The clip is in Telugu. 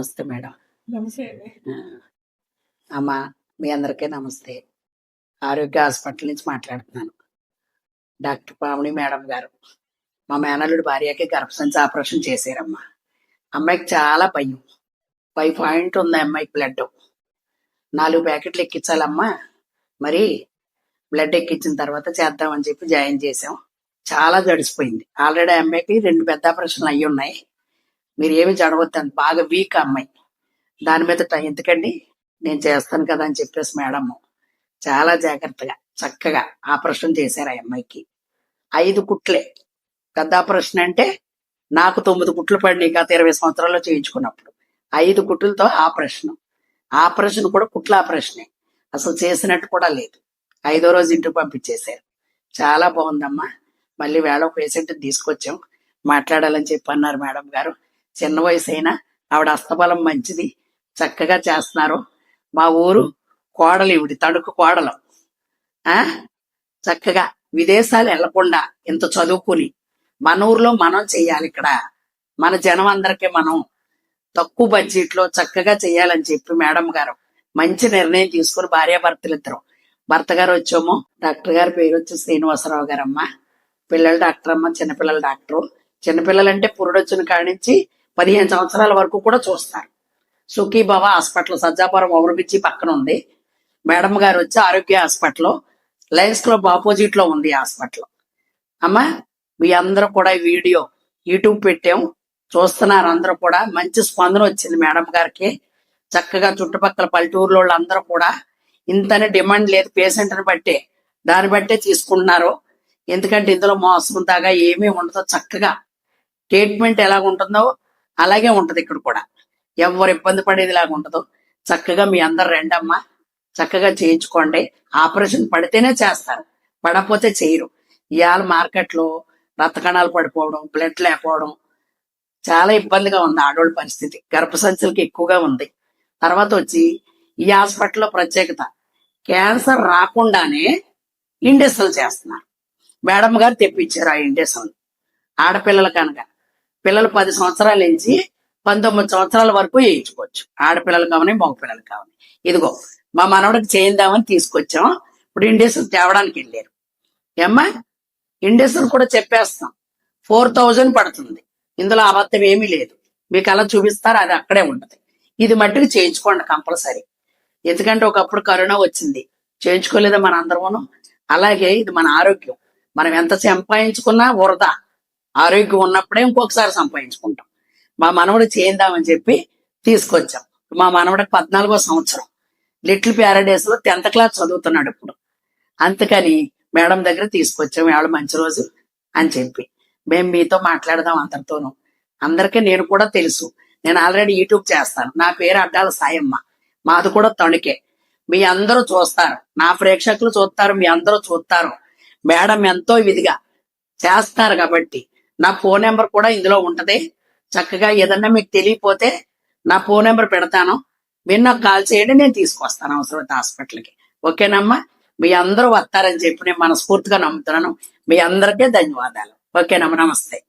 నమస్తే ఆ, అమ్మా మీ అందరికీ నమస్తే. ఆరోగ్య హాస్పిటల్ నుంచి మాట్లాడుతున్నాను. డాక్టర్ పావని మేడం గారు మా మేనల్లుడి భార్యకి గర్భసంచి ఆపరేషన్ చేశారమ్మా. అమ్మాయికి చాలా భయం. ఫైవ్ పాయింట్ ఉంది అమ్మాయికి బ్లడ్. నాలుగు ప్యాకెట్లు ఎక్కించాలమ్మా. మరి బ్లడ్ ఎక్కించిన తర్వాత చేద్దామని చెప్పి జాయిన్ చేసాం చాలా జడిసిపోయింది ఆల్రెడీ అమ్మాయికి రెండు పెద్ద ఆపరేషన్లు అయ్యి ఉన్నాయి. మీరు ఏమి జడవద్దని బాగా వీక్ అమ్మాయి. దాని మీద టైం ఎందుకండి? నేను చేస్తాను కదా అని చెప్పేసి మేడం. చాలా జాగ్రత్తగా చక్కగా ఆపరేషన్ చేశారు ఆ అమ్మాయికి. ఐదు కుట్లే. పెద్ద ఆపరేషన్ అంటే నాకు తొమ్మిది కుట్లు పడినాయి గత ఇరవై సంవత్సరాల్లో చేయించుకున్నప్పుడు. ఐదు కుట్లతో ఆపరేషన్. ఆపరేషన్ కూడా కుట్ల ఆపరేషనే. అసలు చేసినట్టు కూడా లేదు. ఐదో రోజు ఇంటికి పంపించేశారు. చాలా బాగుందమ్మా. మళ్ళీ వేళ పేషెంట్ తీసుకొచ్చాం. మాట్లాడాలని చెప్పి అన్నారు మేడం గారు. చిన్న వయసు అయినా ఆవిడ అస్తబలం మంచిది చక్కగా చేస్తున్నారు. మా ఊరు కోడలు ఇవిడి తణుకు కోడలు. ఆ? చక్కగా విదేశాలు వెళ్ళకుండా ఇంత చదువుకుని మన ఊర్లో మనం చెయ్యాలి ఇక్కడ. మన జనం అందరికీ మనం తక్కువ బడ్జెట్లో చక్కగా చెయ్యాలని చెప్పి మేడం గారు మంచి నిర్ణయం తీసుకుని భార్యాభర్తలు ఇద్దరు భర్త గారు వచ్చాము డాక్టర్ గారి పేరు వచ్చి శ్రీనివాసరావు గారమ్మ. పిల్లల డాక్టర్ అమ్మ చిన్నపిల్లల డాక్టర్. చిన్నపిల్లలంటే పురుడొచ్చిన కాడి నుంచి పదిహేను సంవత్సరాల వరకు కూడా చూస్తారు. సుఖీభవ హాస్పిటల్ సజ్జాపురం ఓవర్బిచ్చి పక్కన ఉంది మేడం గారు వచ్చి ఆరోగ్య హాస్పిటల్ లయన్స్ క్లబ్ ఆపోజిట్లో ఉంది హాస్పిటల్. అమ్మా మీ అందరూ కూడా ఈ వీడియో యూట్యూబ్ పెట్టాం చూస్తున్నారు అందరూ కూడా. మంచి స్పందన వచ్చింది మేడం గారికి. చక్కగా చుట్టుపక్కల పల్లెటూరులో వాళ్ళందరూ కూడా ఇంతనే డిమాండ్ లేదు. పేషెంట్ని బట్టే దాన్ని బట్టే తీసుకుంటున్నారు. ఎందుకంటే ఇందులో మోసం దాగా ఏమీ ఉండదు. చక్కగా ట్రీట్మెంట్ ఎలా ఉంటుందో అలాగే ఉంటది ఇక్కడ కూడా. ఎవరు ఇబ్బంది పడేది లాగా ఉండదు. చక్కగా మీ అందరు రెండమ్మా. చక్కగా చేయించుకోండి. ఆపరేషన్ పడితేనే చేస్తారు. పడకపోతే చేయరు. ఇవాళ మార్కెట్లో రక్త కణాలు పడిపోవడం బ్లడ్ లేకపోవడం చాలా ఇబ్బందిగా ఉంది ఆడోళ్ళ పరిస్థితి. గర్భసంచులకి ఎక్కువగా ఉంది. తర్వాత వచ్చి ఈ హాస్పిటల్లో ప్రత్యేకత. క్యాన్సర్ రాకుండానే ఇండెస్లు చేస్తున్నారు. మేడం గారు తెప్పించారు ఆ ఇండెస్లు ఆడపిల్లలు కనుక. పిల్లలు పది సంవత్సరాల నుంచి పంతొమ్మిది సంవత్సరాల వరకు వేయించుకోవచ్చు. ఆడపిల్లలు కావని మగపిల్లలు కావని. ఇదిగో మా మనవడికి చేయిందామని తీసుకొచ్చాం. ఇప్పుడు ఇండెస్లు తేవడానికి వెళ్ళారు. ఏమ్మా ఇండెస్లు కూడా చెప్పేస్తాం. ఫోర్ థౌజండ్ పడుతుంది. ఇందులో అబద్ధం ఏమీ లేదు. మీకు అలా చూపిస్తారు అది అక్కడే ఉంటుంది. ఇది మట్టుకు చేయించుకోండి కంపల్సరీ. ఎందుకంటే ఒకప్పుడు కరోనా వచ్చింది. చేయించుకోలేదా మన అందరమును అలాగే ఇది మన ఆరోగ్యం. మనం ఎంత సంపాదించుకున్నా వృధా. ఆరోగ్యం ఉన్నప్పుడే ఇంకొకసారి సంపాదించుకుంటాం. మా మనవడు చేయిందామని చెప్పి తీసుకొచ్చాం. మా మనవడికి పద్నాలుగో సంవత్సరం. లిటిల్ ప్యారడైస్లో టెన్త్ క్లాస్ చదువుతున్నాడు ఇప్పుడు. అందుకని మేడం దగ్గర తీసుకొచ్చాం. ఎవడ మంచి రోజు అని చెప్పి. మేము మీతో మాట్లాడదాం అందరితోనూ. అందరికీ నేను కూడా తెలుసు. నేను ఆల్రెడీ యూట్యూబ్ చేస్తాను. నా పేరు అడ్డాల సాయమ్మ. మాది కూడా తణుకే. మీ అందరూ చూస్తారు. నా ప్రేక్షకులు చూస్తారు. మీ అందరూ చూస్తారు. మేడం ఎంతో విధిగా చేస్తారు కాబట్టి నా ఫోన్ నెంబర్ కూడా ఇందులో ఉంటది. చక్కగా ఏదన్నా మీకు తెలియపోతే నా ఫోన్ నెంబర్ పెడతాను. మీరు నాకు కాల్ చేయండి నేను తీసుకొస్తాను అవసరమైతే హాస్పిటల్కి. ఓకేనమ్మా? మీ అందరూ వస్తారని చెప్పి నేను మనస్ఫూర్తిగా నమ్ముతున్నాను. మీ అందరికీ ధన్యవాదాలు. ఓకేనమ్మా నమస్తే.